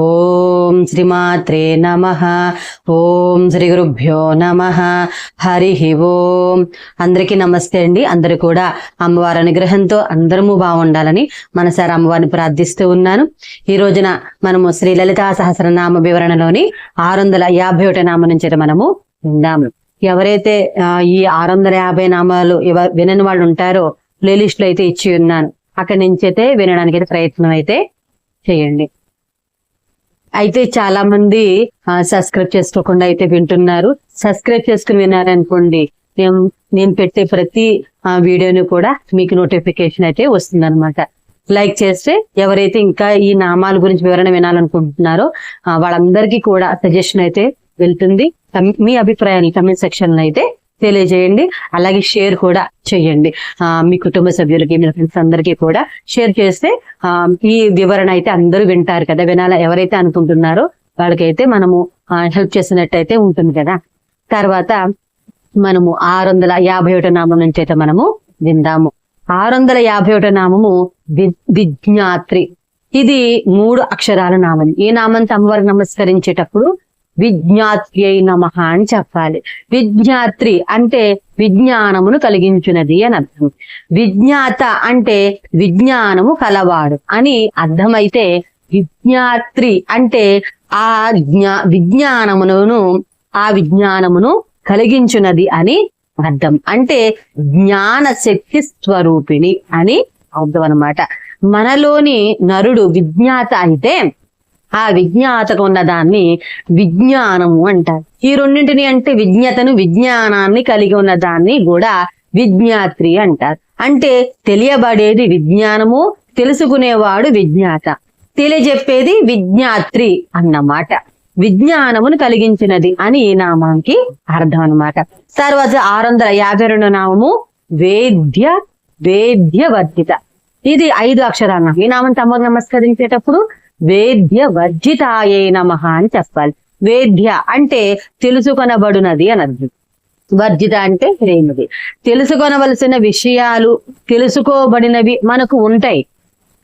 ఓం శ్రీమాత్రే నమ. ఓం శ్రీ గురుభ్యో నమ. హరి ఓం. అందరికీ నమస్తే అండి. అందరూ కూడా అమ్మవారి అనుగ్రహంతో అందరము బాగుండాలని మనసారి అమ్మవారిని ప్రార్థిస్తూ ఉన్నాను. ఈ రోజున మనము శ్రీ లలితా సహస్రనామ వివరణలోని ఆరు వందల యాభై ఒకటి నామ నుంచి అయితే మనము విన్నాము. ఎవరైతే ఈ ఆరు వందల యాభై నామాలు వినని వాళ్ళు ఉంటారో ప్లేలిస్ట్లో అయితే ఇచ్చి ఉన్నాను. అక్కడి నుంచి అయితే వినడానికి అయితే ప్రయత్నం అయితే చేయండి. అయితే చాలా మంది సబ్స్క్రైబ్ చేసుకోకుండా అయితే వింటున్నారు. సబ్స్క్రైబ్ చేసుకుని విన్నారనుకోండి మేము నేను పెట్టే ప్రతి ఆ, వీడియోని కూడా మీకు నోటిఫికేషన్ అయితే వస్తుంది లైక్ చేస్తే ఎవరైతే ఇంకా ఈ నామాల గురించి వివరణ వినాలనుకుంటున్నారో వాళ్ళందరికీ కూడా సజెషన్ అయితే వెళ్తుంది. మీ అభిప్రాయాన్ని కమెంట్ సెక్షన్లో అయితే తెలియజేయండి. అలాగే షేర్ కూడా చేయండి. మీ కుటుంబ సభ్యులకి మీ ఫ్రెండ్స్ అందరికీ కూడా షేర్ చేస్తే ఈ వివరణ అయితే అందరూ వింటారు కదా. వినాల ఎవరైతే అనుకుంటున్నారో వాళ్ళకైతే మనము హెల్ప్ చేసినట్టయితే ఉంటుంది కదా. తర్వాత మనము ఆరు వందల యాభై ఒకటో నామం నుంచి అయితే మనము విందాము. ఆరు వందల యాభై ఒకటో నామము విజ్ఞాత్రి. ఇది మూడు అక్షరాల నామం. ఈ నామంతో అమ్మవారికి నమస్కరించేటప్పుడు విజ్ఞాత్రి నమ అని చెప్పాలి. విజ్ఞాత్రి అంటే విజ్ఞానమును కలిగించున్నది అని అర్థం. విజ్ఞాత అంటే విజ్ఞానము కలవాడు అని అర్థమైతే విజ్ఞాత్రి అంటే ఆ జ్ఞా విజ్ఞానమును ఆ విజ్ఞానమును కలిగించున్నది అని అర్థం. అంటే జ్ఞాన శక్తి స్వరూపిణి అని అర్థం అన్నమాట. మనలోని నరుడు విజ్ఞాత అయితే ఆ విజ్ఞాతకు ఉన్న దాన్ని విజ్ఞానము అంటారు. ఈ రెండింటిని అంటే విజ్ఞతను విజ్ఞానాన్ని కలిగి ఉన్న దాన్ని కూడా విజ్ఞాత్రి అంటారు. అంటే తెలియబడేది విజ్ఞానము తెలుసుకునేవాడు విజ్ఞాత. తెలియజెప్పేది విజ్ఞాత్రి అన్నమాట. విజ్ఞానమును కలిగించినది అని ఈ నామానికి అర్థం అన్నమాట. తర్వాత ఆరు వందల యాభై రెండు నామము వేద్య వేద్యవర్ధిత ఇది ఐదు అక్షరాల. నామం. ఈ నామం తమ నమస్కరించేటప్పుడు వేద్య వర్జితాయే నమ అని చెప్పాలి. వేద్య అంటే తెలుసుకొనబడునది అని అర్థం వర్జిత అంటే లేనిది. తెలుసుకొనవలసిన విషయాలు తెలుసుకోబడినవి మనకు ఉంటాయి.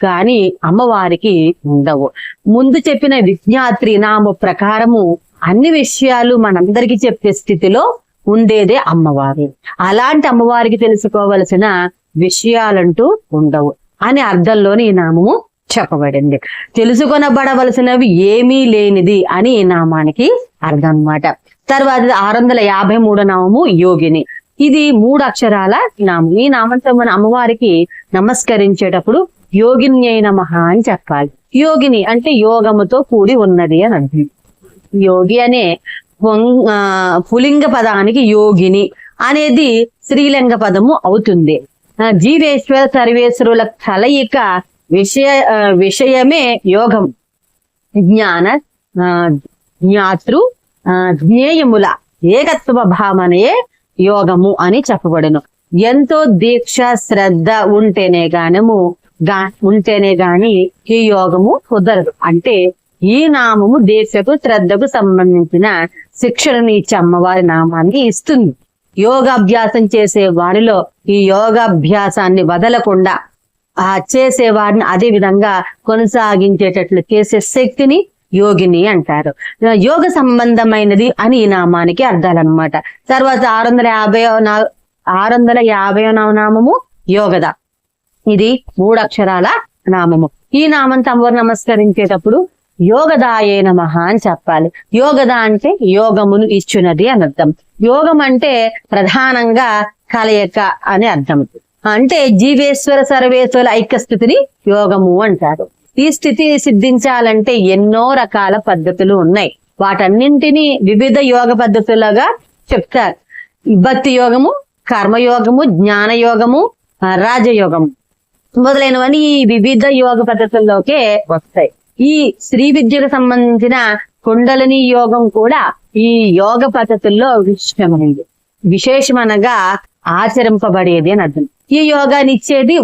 కానీ అమ్మవారికి ఉండవు. ముందు చెప్పిన విజ్ఞాత్రి నామ ప్రకారము అన్ని విషయాలు మనందరికీ చెప్పే స్థితిలో ఉండేదే అమ్మవారు. అలాంటి అమ్మవారికి తెలుసుకోవలసిన విషయాలంటూ ఉండవు. అని అర్థంలోని ఈ నామము చెప్పబడింది. తెలుసుకొనబడవలసినవి ఏమీ లేనిది అని ఈ నామానికి అర్థం అన్నమాట తర్వాత ఆరు వందల యాభై మూడో నామము యోగిని. ఇది మూడు అక్షరాల నామం. ఈ నామంతో మన అమ్మవారికి నమస్కరించేటప్పుడు యోగిని అయిన మహా అని చెప్పాలి. యోగిని అంటే యోగముతో కూడి ఉన్నది అని అంది యోగి అనే పులింగ పదానికి యోగిని అనేది స్త్రీలింగ పదము అవుతుంది. జీవేశ్వర సర్వేశ్వరుల కలయిక విషయ విషయమే యోగం. జ్ఞాన ఆ, జ్ఞాతృ జ్ఞేయముల ఏకత్వ భావనయే యోగము అని చెప్పబడును. ఎంతో దీక్ష శ్రద్ధ ఉంటేనే గానము గా ఉంటేనే గాని ఈ యోగము కుదరదు. అంటే ఈ నామము దీక్షకు శ్రద్ధకు సంబంధించిన శిక్షణను ఇచ్చే అమ్మవారి నామాన్ని ఇస్తుంది. యోగాభ్యాసం చేసే వారిలో ఈ యోగాభ్యాసాన్ని వదలకుండా ఆ చేసేవాడిని అదే విధంగా కొనసాగించేటట్లు చేసే శక్తిని యోగిని అంటారు. యోగ సంబంధమైనది అని ఈ నామానికి అర్థాలన్నమాట. తర్వాత ఆరు వందల యాభై ఆరు వందల యాభై నామము యోగద. ఇది మూడు అక్షరాల నామము. ఈ నామం తమరు నమస్కరించేటప్పుడు యోగదాయే నమః అని చెప్పాలి. యోగద అంటే యోగమును ఇచ్చున్నది అని అర్థం యోగం అంటే ప్రధానంగా కలయిక అని అర్థం. అంటే జీవేశ్వర సర్వేశ్వర ఐక్యస్థితిని యోగము అంటారు. ఈ స్థితి సిద్ధించాలంటే ఎన్నో రకాల పద్ధతులు ఉన్నాయి. వాటన్నింటినీ వివిధ యోగ పద్ధతులుగా చెప్తారు. భక్తి యోగము కర్మయోగము జ్ఞాన యోగము రాజయోగము మొదలైనవన్నీ ఈ వివిధ యోగ పద్ధతుల్లోకే వస్తాయి. ఈ శ్రీ విద్యకు సంబంధించిన కుండలిని యోగం కూడా ఈ యోగ పద్ధతుల్లో విశేషమైనది విశేషమనగా ఆచరింపబడేది అని అర్థం. ఈ యోగాని ఇచ్చేది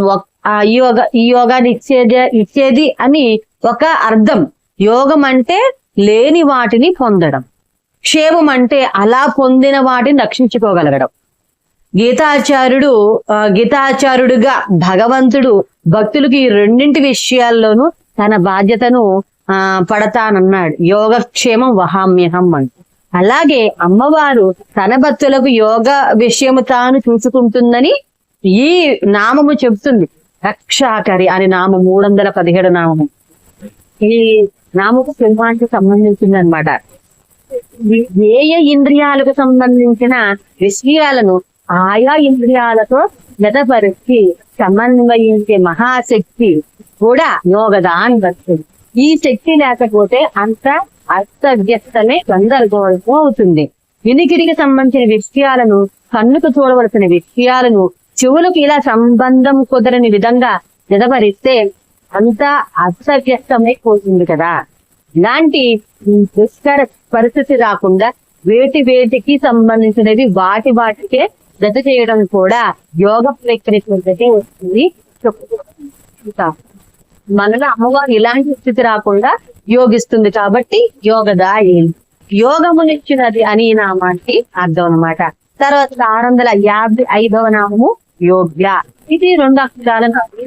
ఆ యోగ ఈ యోగాని ఇచ్చేది ఇచ్చేది అని ఒక అర్థం. యోగం అంటే లేని వాటిని పొందడం. క్షేమం అంటే అలా పొందిన వాటిని రక్షించుకోగలగడం. గీతాచార్యుడు గీతాచార్యుడుగా భగవంతుడు భక్తులకు ఈ రెండింటి విషయాల్లోనూ తన బాధ్యతను ఆ పడతానన్నాడు. యోగక్షేమం వహామ్యహం అంట. అలాగే అమ్మవారు తన భక్తులకు యోగ విషయము తాను చూసుకుంటుందని ఈ నామము చెబుతుంది రక్షాకరి అనే నామం మూడు వందల పదిహేడు నామము. ఈ నామకు సింహానికి సంబంధించింది అనమాట ఏ ఇంద్రియాలకు సంబంధించిన విషయాలను ఆయా ఇంద్రియాలతో జతపరిచి సమన్వయించే మహాశక్తి కూడా యోగదాని వస్తుంది. ఈ శక్తి లేకపోతే అంత అస్తవ్యస్తమే గందరగోళం అవుతుంది. వినికిడికి సంబంధించిన విషయాలను కన్నుకు చూడవలసిన విషయాలను చెవులకు ఇలా సంబంధం కుదరని విధంగా నిలబరిస్తే అంతా అస్తవ్యస్తమైపోతుంది కదా. ఇలాంటి దుష్కర పరిస్థితి రాకుండా వేటి వేటికి సంబంధించినవి వాటి వాటికే జత చేయడం కూడా యోగ ప్రక్రియకి వస్తుంది. చెప్పుకుంటా. మనలో అమ్మవారు ఇలాంటి స్థితి రాకుండా యోగిస్తుంది కాబట్టి యోగదాయి యోగమునిచ్చినది అని ఈ నామానికి అర్థం అన్నమాట. తర్వాత ఆరు వందల యాభై ఐదవ నామము యోగ్య. ఇది రెండు అక్షరాలను ఈ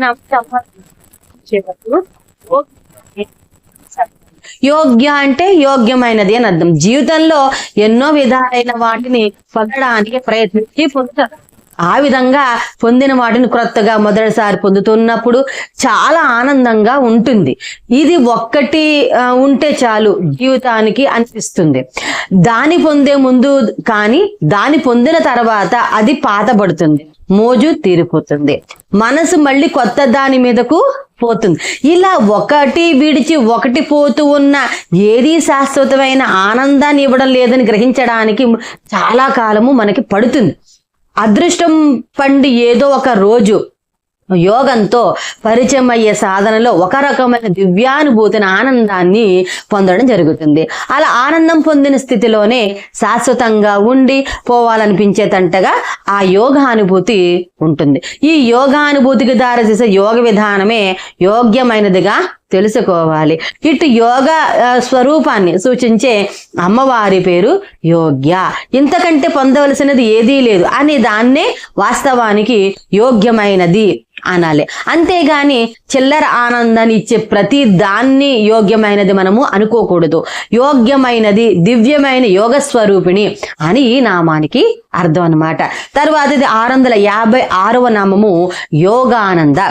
యోగ్య అంటే యోగ్యమైనది అని అర్థం. జీవితంలో ఎన్నో విధాలైన వాటిని పొందడానికి ప్రయత్నించి పొందుతారు. ఆ విధంగా పొందిన వాటిని క్రొత్తగా మొదటిసారి పొందుతున్నప్పుడు చాలా ఆనందంగా ఉంటుంది. ఇది ఒక్కటి ఉంటే చాలు జీవితానికి అనిపిస్తుంది. దాని పొందే ముందు కానీ దాని పొందిన తర్వాత అది పాతబడుతుంది. మోజు తీరిపోతుంది. మనసు మళ్ళీ కొత్త దాని మీదకు పోతుంది. ఇలా ఒకటి విడిచి ఒకటి పోతూ ఉన్న ఏది శాశ్వతమైన ఆనందాన్ని ఇవ్వడం లేదని గ్రహించడానికి చాలా కాలము మనకి పడుతుంది. అదృష్టం పండి ఏదో ఒక రోజు యోగంతో పరిచయం అయ్యే సాధనలో ఒక రకమైన దివ్యానుభూతిని ఆనందాన్ని పొందడం జరుగుతుంది. అలా ఆనందం పొందిన స్థితిలోనే శాశ్వతంగా ఉండి పోవాలనిపించేటంటగా ఆ యోగానుభూతి ఉంటుంది. ఈ యోగానుభూతికి దారితీసే యోగ విధానమే యోగ్యమైనదిగా తెలుసుకోవాలి. ఇటు యోగ స్వరూపాన్ని సూచించే అమ్మవారి పేరు యోగ్య. ఇంతకంటే పొందవలసినది ఏదీ లేదు. అని దాన్నే వాస్తవానికి యోగ్యమైనది అనాలి. అంతేగాని చిల్లర ఆనందాన్ని ఇచ్చే ప్రతి దాన్ని యోగ్యమైనది మనము అనుకోకూడదు. యోగ్యమైనది దివ్యమైన యోగ స్వరూపిణి అని ఈ నామానికి అర్థం అన్నమాట. తర్వాత ఇది ఆరు వందల యాభై ఆరవ నామము యోగానంద.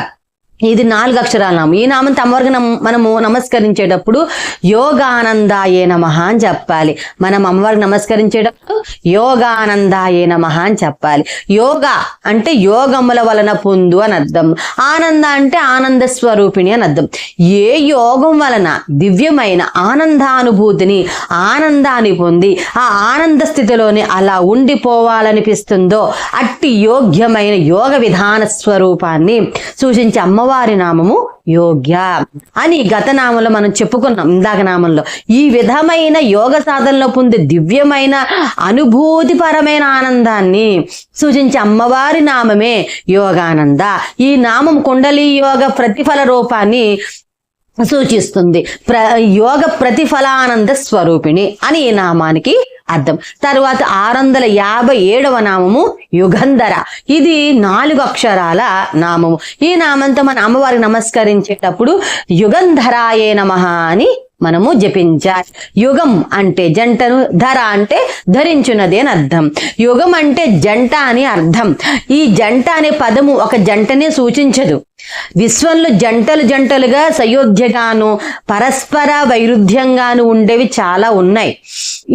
ఇది నాలుగు అక్షరాల నామం ఈ నామం తమవరకు మనము నమస్కరించేటప్పుడు యోగానందాయే నమ అని చెప్పాలి. మనం అమ్మవారికి నమస్కరించేటప్పుడు యోగానందాయే నమ అని చెప్పాలి. యోగా అంటే యోగముల వలన పొందు అని అర్థం. ఆనంద అంటే ఆనంద స్వరూపిణి అని అర్థం. ఏ యోగం వలన దివ్యమైన ఆనందానుభూతిని ఆనందాన్ని పొంది ఆ ఆనంద స్థితిలోనే అలా ఉండిపోవాలనిపిస్తుందో అట్టి యోగ్యమైన యోగ విధాన స్వరూపాన్ని సూచించి అమ్మవారి నామము యోగ్య అని గత నామంలో మనం చెప్పుకున్నాం. ఇందాక నామంలో ఈ విధమైన యోగ సాధనలో పొందే దివ్యమైన అనుభూతిపరమైన ఆనందాన్ని సూచించే అమ్మవారి నామమే యోగానంద. ఈ నామం కుండలి యోగ ప్రతిఫల రూపాన్ని సూచిస్తుంది. ప్ర యోగ ప్రతిఫలానంద స్వరూపిణి అని ఈ నామానికి అర్థం. తర్వాత ఆరు వందల యాభై ఏడవ నామము యుగంధర. ఇది నాలుగు అక్షరాల నామము. ఈ నామంతో మన అమ్మవారికి నమస్కరించేటప్పుడు యుగంధరాయే నమ అని మనము జపించాలి. యుగం అంటే జంటను ధర అంటే ధరించున్నది అని అర్థం. యుగం అంటే జంట అని అర్థం. ఈ జంట అనే పదము ఒక జంటనే సూచించదు. విశ్వంలో జంటలు జంటలుగా సయోధ్యగాను పరస్పర వైరుధ్యంగాను ఉండేవి చాలా ఉన్నాయి.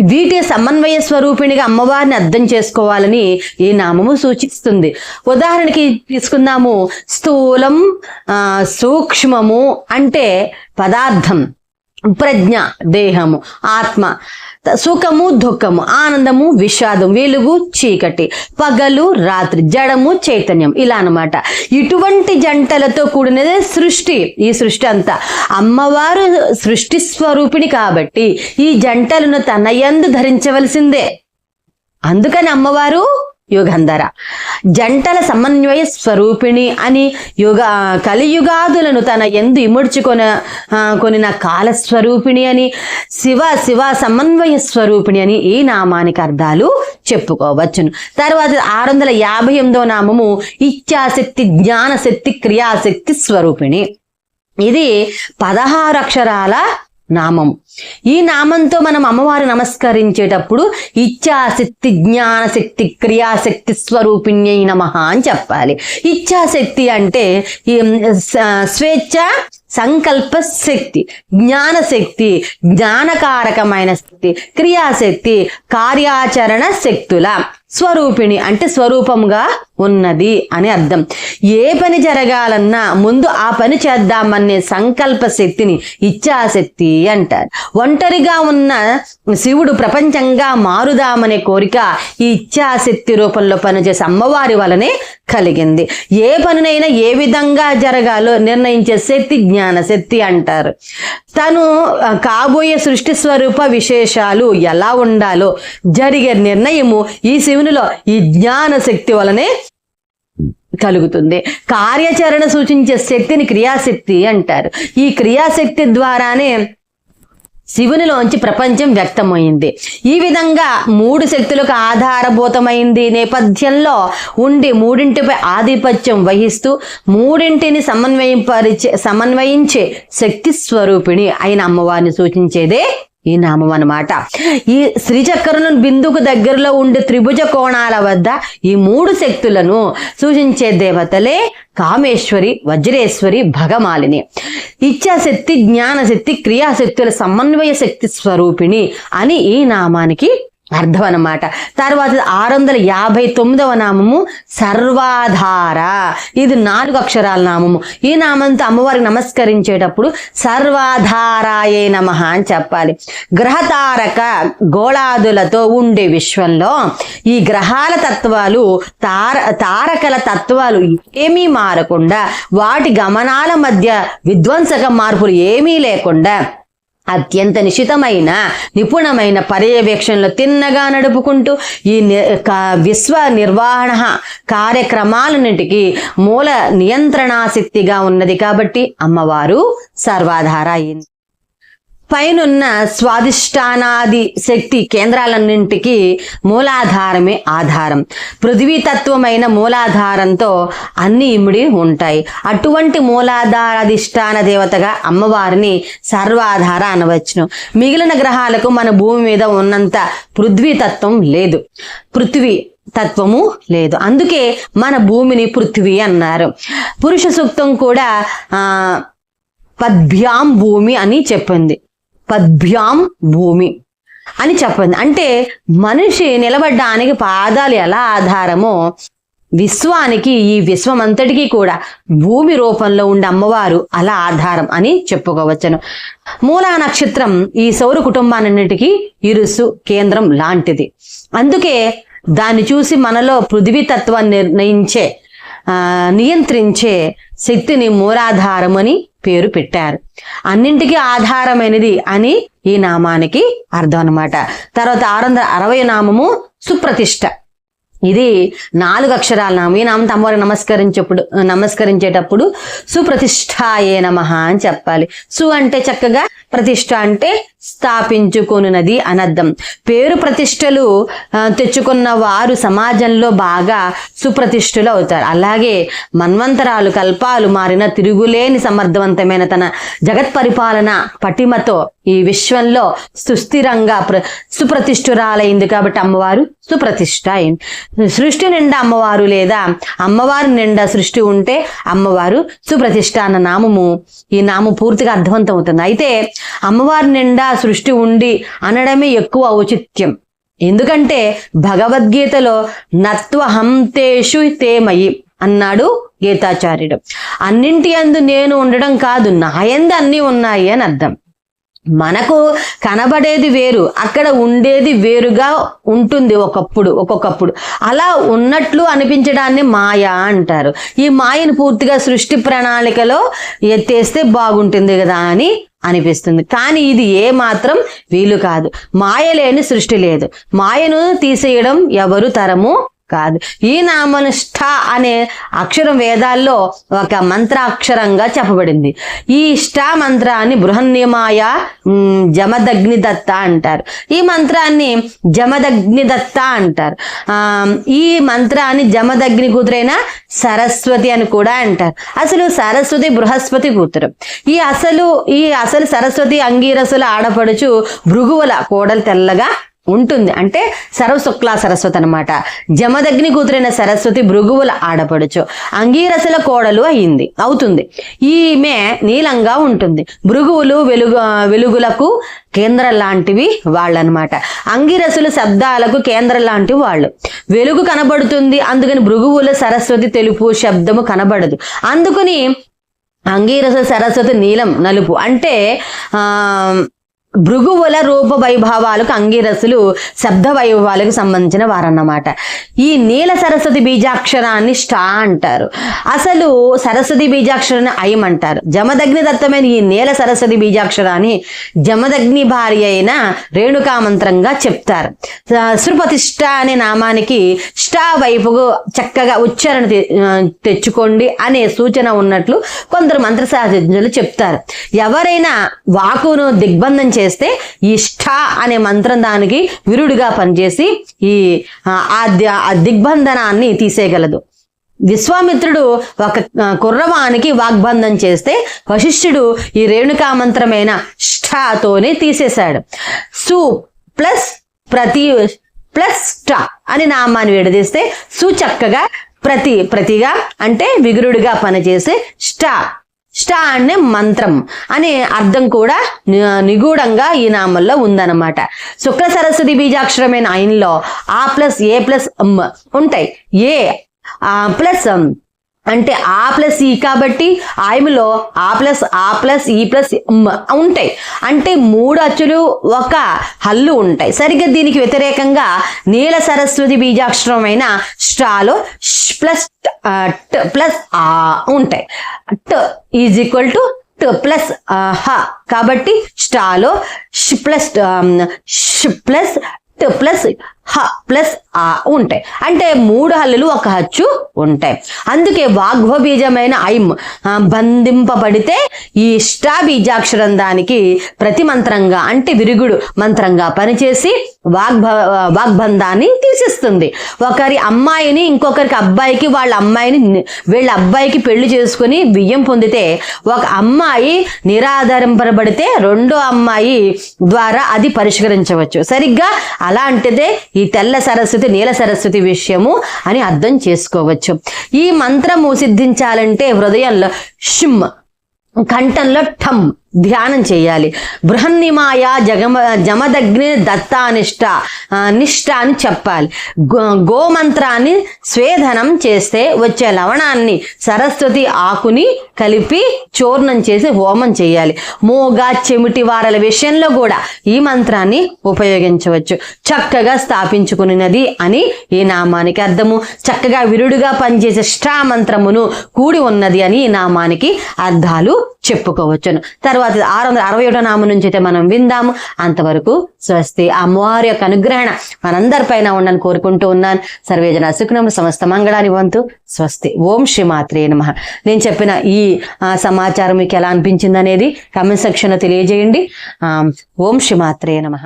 వీటి సమన్వయ స్వరూపిణిగా అమ్మవారిని అర్థం చేసుకోవాలని ఈ నామము సూచిస్తుంది. ఉదాహరణకి తీసుకుందాము. స్థూలం సూక్ష్మము అంటే పదార్థం. ప్రజ్ఞ దేహము ఆత్మ సుఖము దుఃఖము ఆనందము విషాదం వెలుగు చీకటి పగలు రాత్రి జడము చైతన్యం. ఇలా అన్నమాట. ఇటువంటి జంటలతో కూడినదే సృష్టి. ఈ సృష్టి అంతా అమ్మవారు సృష్టి స్వరూపిణి కాబట్టి ఈ జంటలను తన యందు ధరించవలసిందే. అందుకని అమ్మవారు యుగంధర. జంటల సమన్వయ స్వరూపిణి అని యుగ కలియుగాదులను తన ఎందు ఇముడ్చుకొన కొనిన కాల స్వరూపిణి అని శివ శివ సమన్వయ స్వరూపిణి అని ఈ నామానికి అర్థాలు చెప్పుకోవచ్చును. తర్వాత ఆరు వందల యాభై ఎనిమిదో నామము ఇచ్ఛాశక్తి జ్ఞానశక్తి క్రియాశక్తి స్వరూపిణి. ఇది పదహారు అక్షరాల నామం. ఈ నామంతో మనం అమ్మవారు నమస్కరించేటప్పుడు ఇచ్ఛాశక్తి జ్ఞానశక్తి క్రియాశక్తి స్వరూపిణ్యై నమ అని చెప్పాలి. ఇచ్ఛాశక్తి అంటే స్వేచ్ఛ సంకల్ప శక్తి జ్ఞానశక్తి జ్ఞానకారకమైన శక్తి క్రియాశక్తి కార్యాచరణ శక్తుల స్వరూపిణి అంటే స్వరూపంగా ఉన్నది అని అర్థం. ఏ పని జరగాలన్నా ముందు ఆ పని చేద్దామనే సంకల్ప శక్తిని ఇచ్ఛాశక్తి అంటారు. ఒంటరిగా ఉన్న శివుడు ప్రపంచంగా మారుదామనే కోరిక ఈ ఇచ్ఛాశక్తి రూపంలో పనిచేసే అమ్మవారి వలనే కలిగింది. ఏ పనినైనా ఏ విధంగా జరగాలో నిర్ణయించే శక్తి జ్ఞాన శక్తి అంటారు. తను కాబోయే సృష్టి స్వరూప విశేషాలు ఎలా ఉండాలో జరిగే నిర్ణయము ఈ శివునిలో ఈ జ్ఞాన శక్తి వలనే కలుగుతుంది. కార్యాచరణ సూచించే శక్తిని క్రియాశక్తి అంటారు. ఈ క్రియాశక్తి ద్వారానే శివునిలోంచి ప్రపంచం వ్యక్తమైంది. ఈ విధంగా మూడు శక్తులకు ఆధారభూతమైంది నేపథ్యంలో ఉండి మూడింటిపై ఆధిపత్యం వహిస్తూ మూడింటిని సమన్వయింపరిచే సమన్వయించే శక్తి స్వరూపిణి అయిన అమ్మవారిని సూచించేదే ఈ నామం అనమాట ఈ శ్రీచక్రను బిందుకు దగ్గరలో ఉండే త్రిభుజ కోణాల వద్ద ఈ మూడు శక్తులను సూచించే దేవతలే కామేశ్వరి వజ్రేశ్వరి భగమాలిని. ఇచ్చాశక్తి జ్ఞానశక్తి క్రియాశక్తుల సమన్వయ శక్తి స్వరూపిణి అని ఈ నామానికి అర్థం అన్నమాట తర్వాత ఆరు వందల యాభై తొమ్మిదవ నామము సర్వాధార. ఇది నాలుగు అక్షరాల నామము. ఈ నామంతో అమ్మవారికి నమస్కరించేటప్పుడు సర్వాధారాయే నమ అని చెప్పాలి. గ్రహతారక గోళాదులతో ఉండే విశ్వంలో ఈ గ్రహాల తత్వాలు తార తారకల తత్వాలు ఏమీ మారకుండా వాటి గమనాల మధ్య విధ్వంసక మార్పులు ఏమీ లేకుండా అత్యంత నిశితమైన నిపుణమైన పర్యవేక్షణలో తిన్నగా నడుపుకుంటూ ఈ ని- క- విశ్వ నిర్వహణ కార్యక్రమాలన్నింటికి మూల నియంత్రణాశక్తిగా ఉన్నది కాబట్టి అమ్మవారు సర్వాధార అయింది. పైనున్న స్వాదిష్టానాది శక్తి కేంద్రాలన్నింటికి మూలాధారమే ఆధారం. పృథ్వీతత్వమైన మూలాధారంతో అన్ని ఇమిడి ఉంటాయి. అటువంటి మూలాధారాధిష్టాన దేవతగా అమ్మవారిని సర్వాధార అనవచ్చును. మిగిలిన గ్రహాలకు మన భూమి మీద ఉన్నంత పృథ్వీతత్వం లేదు. పృథ్వీ తత్వము లేదు. అందుకే మన భూమిని పృథ్వీ అన్నారు. పురుష సూక్తం కూడా ఆ పద్భ్యాం భూమి అని చెప్పింది. పద్భ్యాం భూమి అని చెప్పింది అంటే మనిషి నిలబడ్డానికి పాదాలు ఎలా ఆధారమో విశ్వానికి ఈ విశ్వమంతటికీ కూడా భూమి రూపంలో ఉండే అమ్మవారు అలా ఆధారం అని చెప్పుకోవచ్చును. మూలా నక్షత్రం ఈ సౌర కుటుంబాన్నిటికీ ఇరుసు కేంద్రం లాంటిది. అందుకే దాన్ని చూసి మనలో పృథ్వీ తత్వాన్ని నిర్ణయించే ఆ, నియంత్రించే శక్తిని మూలాధారం అని పేరు పెట్టారు. అన్నింటికీ ఆధారమైనది అని ఈ నామానికి అర్థం అన్నమాట. తర్వాత ఆరు వందల అరవై నామము సుప్రతిష్ట. ఇది నాలుగు అక్షరాల నామం. ఈ నామం అమ్మవారికి నమస్కరించేప్పుడు నమస్కరించేటప్పుడు సుప్రతిష్ఠాయే నమ అని చెప్పాలి. సు అంటే చక్కగా ప్రతిష్ట అంటే స్థాపించుకొనున్నది అనర్థం. పేరు ప్రతిష్టలు తెచ్చుకున్న వారు సమాజంలో బాగా సుప్రతిష్ఠులు అవుతారు. అలాగే మన్వంతరాలు కల్పాలు మారిన తిరుగులేని సమర్థవంతమైన తన జగత్ పరిపాలన పటిమతో ఈ విశ్వంలో సుస్థిరంగా ప్ర సుప్రతిష్ఠురాలైంది కాబట్టి అమ్మవారు సుప్రతిష్ఠ అయింది. సృష్టి నిండా అమ్మవారు లేదా అమ్మవారి నిండా సృష్టి ఉంటే అమ్మవారు సుప్రతిష్ఠ అన్న నామము ఈ నామం పూర్తిగా అర్థవంతం అవుతుంది. అయితే అమ్మవారి నిండా సృష్టి ఉండి అనడమే ఎక్కువ ఔచిత్యం. ఎందుకంటే భగవద్గీతలో నత్వహంతేషు తేమయి అన్నాడు గీతాచార్యుడు. అన్నింటి అందు నేను ఉండడం కాదు నాయందు అన్నీ ఉన్నాయి అని అర్థం. మనకు కనబడేది వేరు అక్కడ ఉండేది వేరుగా ఉంటుంది ఒకప్పుడు ఒక్కొక్కప్పుడు. అలా ఉన్నట్లు అనిపించడాన్ని మాయ అంటారు. ఈ మాయను పూర్తిగా సృష్టి ప్రణాళికలో ఎత్తేస్తే బాగుంటుంది కదా అని అనిపిస్తుంది. కానీ ఇది ఏ మాత్రం వీలు కాదు. మాయ లేని సృష్టి లేదు. మాయను తీసేయడం ఎవరు తరము కాదు. ఈ నామనిష్ట అనే అక్షరం వేదాల్లో ఒక మంత్రాక్షరంగా చెప్పబడింది. ఈ ఇష్ట మంత్రాన్ని బృహన్యమాయ జమదగ్నిదత్త అంటారు. ఈ మంత్రాన్ని జమదగ్నిదత్త అంటారు. ఆ, ఈ మంత్రాన్ని జమదగ్ని కూతురైన సరస్వతి అని కూడా అంటారు. అసలు సరస్వతి బృహస్పతి కూతురు. ఈ అసలు ఈ అసలు సరస్వతి అంగీరసుల ఆడపడుచు భృగువుల కోడలు తెల్లగా ఉంటుంది. అంటే సర్వశుక్లా సరస్వతి అనమాట జమదగ్ని కూతురైన సరస్వతి భృగువుల ఆడపడుచు. అంగీరసుల కోడలు అయింది. అవుతుంది. ఈమె నీలంగా ఉంటుంది. భృగువులు వెలుగు వెలుగులకు కేంద్రం లాంటివి వాళ్ళనమాట అంగిరసులు శబ్దాలకు కేంద్రం లాంటి వాళ్ళు. వెలుగు కనబడుతుంది. అందుకని భృగువుల సరస్వతి తెలుపు శబ్దము కనబడదు. అందుకని అంగీరస సరస్వతి నీలం నలుపు. అంటే ఆ భృగువుల రూప వైభవాలకు అంగిరసులు శబ్ద వైభవాలకు సంబంధించిన వారన్నమాట. ఈ నీల సరస్వతి బీజాక్షరాన్ని స్టా అంటారు. అసలు సరస్వతి బీజాక్షరాన్ని అయం అంటారు జమదగ్ని దత్తమైన ఈ నీల సరస్వతి బీజాక్షరాన్ని జమదగ్ని భార్య అయిన రేణుకా మంత్రంగా చెప్తారు. శృపతిష్ట అనే నామానికి స్టా వైపుకు చక్కగా ఉచ్చారణ తె- తెచ్చుకోండి అనే సూచన ఉన్నట్లు కొందరు మంత్రశాస్త్రజ్ఞులు చెప్తారు. ఎవరైనా వాకును దిగ్బంధం చేస్తే ఈ అనే మంత్రం దానికి విరుడుగా పనిచేసి ఈ ఆ, ఆ దిగ్బంధనాన్ని తీసేయగలదు. విశ్వామిత్రుడు ఒక కుర్రవానికి వాగ్బంధం చేస్తే వశిష్ఠుడు ఈ రేణుకా మంత్రమైన ష్ఠతోనే తీసేశాడు. సు ప్లస్ ప్రతి ప్లస్ ట అని నామాన్ని విడదీస్తే సు చక్కగా ప్రతి ప్రతిగా అంటే విగురుడిగా పనిచేసే స్టా ష్ట అనే మంత్రం అనే అర్థం కూడా నిగూఢంగా ఈ నామంలో ఉందన్నమాట. శుక్ల సరస్వతి బీజాక్షరమైన ఆయనలో ఆ ప్లస్ ఏ ప్లస్ ఉంటాయి. ఏ ఆ ప్లస్ అంటే ఆ ప్లస్ ఈ కాబట్టి ఆయమలో ఆ ప్లస్ ఆ ప్లస్ ఈ ప్లస్ ఉంటాయి. అంటే మూడు అచ్చులు ఒక హల్లు ఉంటాయి. సరిగ్గా దీనికి వ్యతిరేకంగా నీల సరస్వతి బీజాక్షరమైన స్ట్రాలో ప్లస్ ట- ప్లస్ ఆ ఉంటాయి. ట ఈజ్ ఈక్వల్ టు ట్ ప్లస్ హ కాబట్టి స్టాలో ష్ ప్లస్ ష్ ప్లస్ ట్ ప్లస్ హ ప్లస్ ఆ ఉంటాయి. అంటే మూడు హల్లులు ఒక హచ్చు ఉంటాయి. అందుకే వాగ్వ బీజమైన ఐమ్ బంధింపబడితే ఈ ఇష్టా బీజాక్షరం దానికి ప్రతి మంత్రంగా అంటే విరుగుడు మంత్రంగా పనిచేసి వాగ్భ వాగ్బంధాన్ని తీసిస్తుంది. ఒకరి అమ్మాయిని ఇంకొకరికి అబ్బాయికి వాళ్ళ అమ్మాయిని వీళ్ళ అబ్బాయికి పెళ్ళి చేసుకుని బియ్యం పొందితే ఒక అమ్మాయి నిరాధారింపబడితే రెండో అమ్మాయి ద్వారా అది పరిష్కరించవచ్చు. సరిగ్గా అలాంటిదే ఈ తెల్ల సరస్వతి నీల సరస్వతి విషయము అని అర్థం చేసుకోవచ్చు. ఈ మంత్రము సిద్ధించాలంటే హృదయంలో షిమ్ కంఠంలో ఠమ్ ధ్యానం చేయాలి. బృహన్నిమాయ జగమ జమదగ్ని దత్తానిష్ట నిష్ట అని చెప్పాలి. గో- గోమంత్రాన్ని స్వేదనం చేస్తే వచ్చే లవణాన్ని సరస్వతి ఆకుని కలిపి చూర్ణం చేసి హోమం చేయాలి. మోగా చెమిటి వారల విషయంలో కూడా ఈ మంత్రాన్ని ఉపయోగించవచ్చు. చక్కగా స్థాపించుకున్నది అని ఈ నామానికి అర్థము. చక్కగా విరుడుగా పనిచేసే మంత్రమును కూడి ఉన్నది అని ఈ నామానికి అర్థాలు చెప్పుకోవచ్చును. తర్వాత ఆరు వందల అరవై ఏడో నామం నుంచి అయితే మనం విందాము. అంతవరకు స్వస్తి అమ్మవారి యొక్క అనుగ్రహణ మనందరిపైన ఉండని కోరుకుంటూ ఉన్నాను. సర్వేజన సుఖనము సమస్త మంగళాన్ని వంతు స్వస్తి. ఓం శ్రీ మాత్రే నమ. నేను చెప్పిన ఈ సమాచారం మీకు ఎలా అనిపించింది అనేది కమెంట్ సెక్షన్లో తెలియజేయండి. ఓం శ్రీ మాత్రే నమ.